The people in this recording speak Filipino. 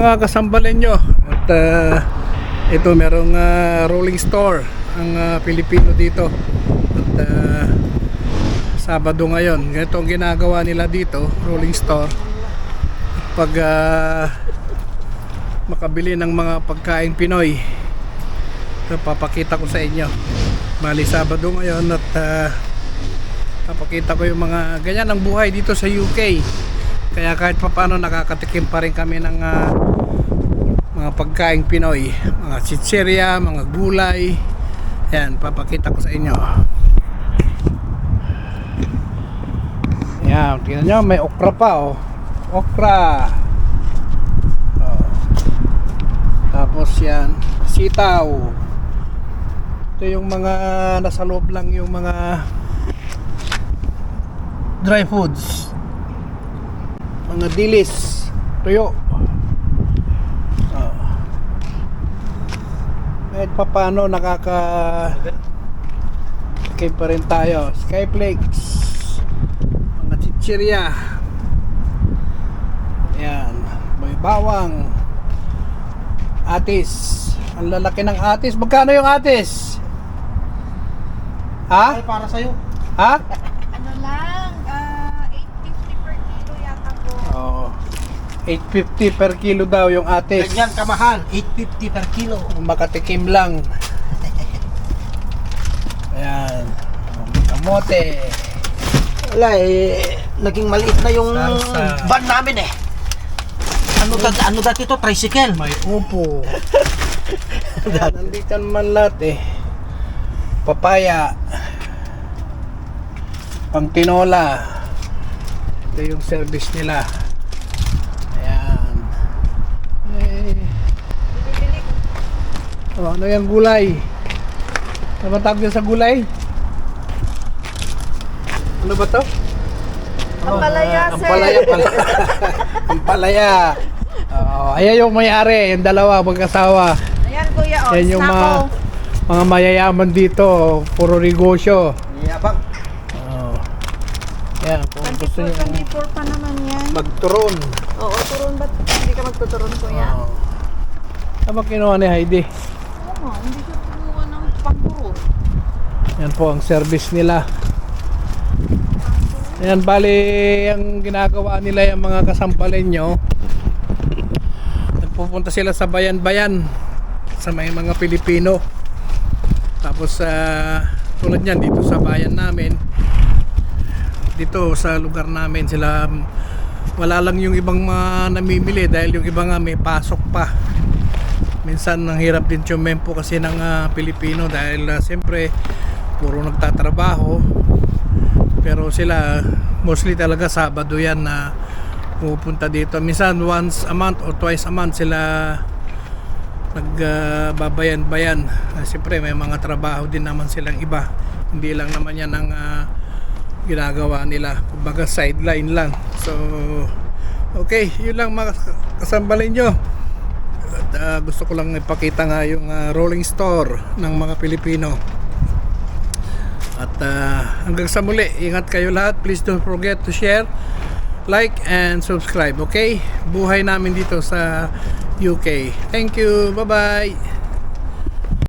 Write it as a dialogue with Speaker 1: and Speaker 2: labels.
Speaker 1: mga kasambalenyo at ah, ito merong ah, rolling store ang ah, Pilipino dito. At ah, Sabado ngayon. Ganito ang ginagawa nila dito rolling store. Pag ah, makabili ng mga pagkain Pinoy ito papakita ko sa inyo. Bali Sabado ngayon at ah, papakita ko yung mga ganyan ang buhay dito sa UK kaya kahit papaano nakakatikim pa rin kami ng ah, mga pagkaing Pinoy mga chicheria, mga gulay. Yan, papakita ko sa inyo. Yan, tingnan nyo may okra pa oh. Okra! Oh. tapos yan sitaw. Ito yung mga nasa loob lang yung mga dry foods. Mga dilis tuyo kahit pa paano nakaka Kaya pa rin tayo. Skyflakes mga chichirya. Yan may bawang. Atis. Ang lalaki ng atis. Magkano yung atis? Ha?
Speaker 2: Ay, para sa'yo.
Speaker 1: ha
Speaker 3: Ano lang, ah, 850 per kilo yata po.
Speaker 1: Oo. 850 per kilo daw yung atis.
Speaker 2: Ganyan kamahal, 850 per kilo.
Speaker 1: Makatikim lang. Ayan. Kamote.
Speaker 2: Wala eh, naging maliit na yung
Speaker 1: Salsa.
Speaker 2: van namin eh. Ano dati, ano dati to? Tricycle.
Speaker 1: May upo. Ayan, nandito naman lahat eh. Papaya. Pang tinola. Ito yung service nila. Ayan. Eh,
Speaker 3: Bibili
Speaker 1: Oh, ano yung gulay? Ano ba tawag sa gulay? Ano ba to?
Speaker 3: Ampalaya,
Speaker 1: Ang
Speaker 3: sir.
Speaker 1: palaya pala. Ang palaya. Oh, ayan yung may-ari, yung dalawa, mag-asawa.
Speaker 3: Ayan, kuya, oh.
Speaker 1: Yan yung mga, mga mayayaman dito, puro negosyo.
Speaker 2: Yabang.
Speaker 1: Oh. Yan, kung gusto
Speaker 3: 24,
Speaker 1: niyo
Speaker 3: 24 pa naman yan.
Speaker 1: magturon.
Speaker 3: Oo, turon ba't hindi ka magtuturon, kuya?
Speaker 1: Oh. Ano ba kinuha ni Heidi?
Speaker 3: Oo, hindi siya kumuha ng pangturon.
Speaker 1: Yan po ang service nila. Yan bali ang ginagawa nila yung mga kasampalenyo. Nagpupunta sila sa bayan-bayan sa may mga Pilipino. Tapos sa tulad niyan dito sa bayan namin dito sa lugar namin sila wala lang yung ibang mga namimili dahil yung iba nga may pasok pa minsan ang hirap din tumempo kasi ng ah, Pilipino dahil uh, siyempre puro nagtatrabaho. Pero sila mostly talaga Sabado yan na pupunta dito. Minsan once a month or twice a month sila nagbabayan-bayan uh, siyempre may mga trabaho din naman silang iba. Hindi lang naman yan ang ah, ginagawa nila. Kumbaga sideline lang. So okay yun lang mga kasambalin nyo at ah, gusto ko lang ipakita nga yung ah, rolling store ng mga Pilipino. At ah, hanggang sa muli, ingat kayo lahat. Please don't forget to share, like, and subscribe. Okay? Buhay namin dito sa UK. Thank you. Bye-bye.